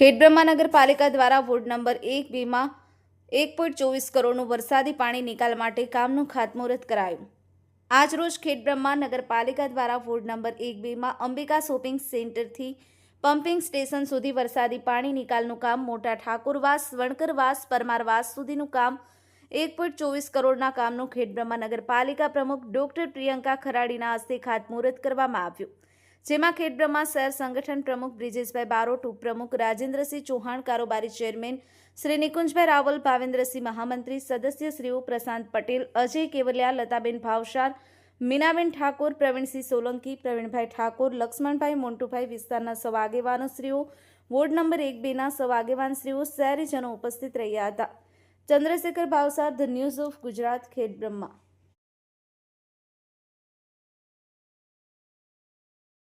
ખેડબ્રહ્મા નગરપાલિકા દ્વારા ward number એક બેમાં એક પોઈન્ટ ચોવીસ કરોડનું વરસાદી પાણી નિકાલ માટે કામનું ખાતમુહૂર્ત કરાયું. આજરોજ ખેડબ્રહ્મા નગરપાલિકા દ્વારા વોર્ડ નંબર એક બેમાં અંબિકા શોપિંગ સેન્ટરથી પમ્પિંગ સ્ટેશન સુધી વરસાદી પાણી નિકાલનું કામ મોટા ઠાકોરવાસ, વણકરવાસ, પરમારવાસ સુધીનું કામ એક પોઈન્ટ ચોવીસ કરોડના કામનું ખેડબ્રહ્મા નગરપાલિકા પ્રમુખ ડોક્ટર પ્રિયંકા ખરાડીના હસ્તે ખાતમુહૂર્ત કરવામાં આવ્યું. જેમાં ખેડબ્રહ્મા શહેર સંગઠન પ્રમુખ બ્રિજેશભાઈ બારોટ, ઉપપ્રમુખ રાજેન્દ્રસિંહ ચૌહાણ, કારોબારી ચેરમેન શ્રી નિકુંજભાઈ રાવલ, ભાવેન્દ્રસિંહ મહામંત્રી સદસ્ય શ્રીઓ પ્રશાંત પટેલ, અજય કેવલિયા, લતાબેન ભાવસાર, મીનાબેન ઠાકોર, પ્રવીણસિંહ સોલંકી, પ્રવીણભાઈ ઠાકોર, લક્ષ્મણભાઈ મોન્ટુભાઈ વિસ્તારના સૌ આગેવાનોશ્રીઓ, વોર્ડ નંબર એક બેના સૌ આગેવાનશ્રીઓ, શહેરીજનો ઉપસ્થિત રહ્યા હતા. Chandrashekhar Bhavsar, the news of Gujarat Khedbrahma